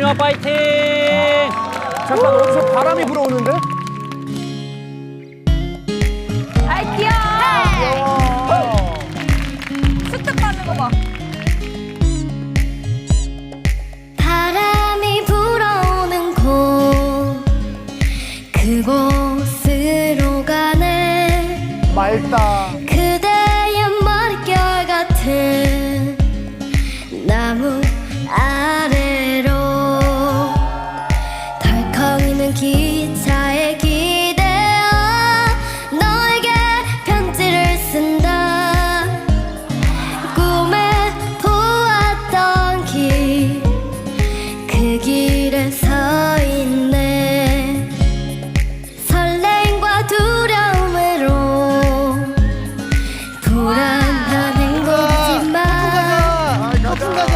김유아 파이팅! 잠깐 어디서 바람이 불어오는데? 아이 귀여워. 쑥쑥 빠는 거 봐. 바람이 불어오는 곳 그곳으로 가네 맑다. 그대의 머릿결 같은 나무 아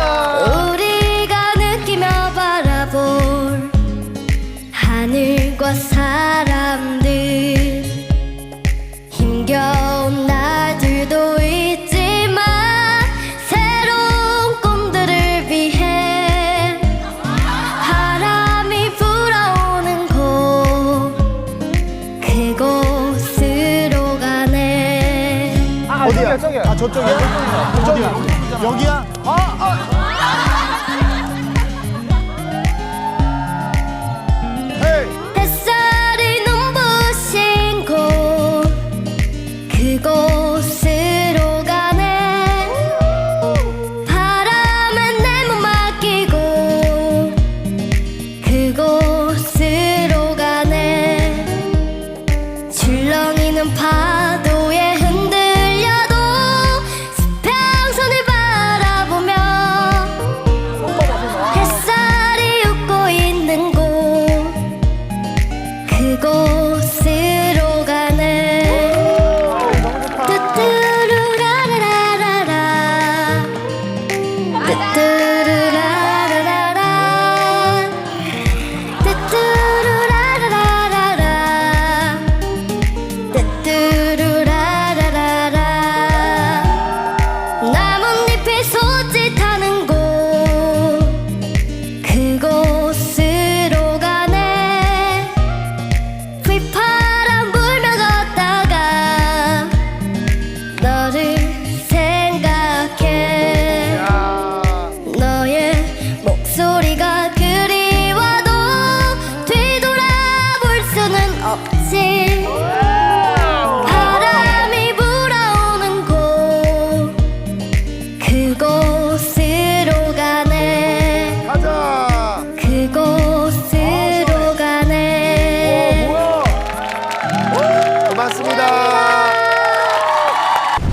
우리가 느끼며 바라볼 하늘과 사람들 힘겨운 날들도 있지만 새로운 꿈들을 위해 바람이 불어오는 곳 그곳으로 가네 아, 어디야? 저기야. 아, 저쪽이야? 저쪽이야. 여기야? 파도에 흔들려도 수평선을 바라보며 햇살이 웃고 있는 곳 그곳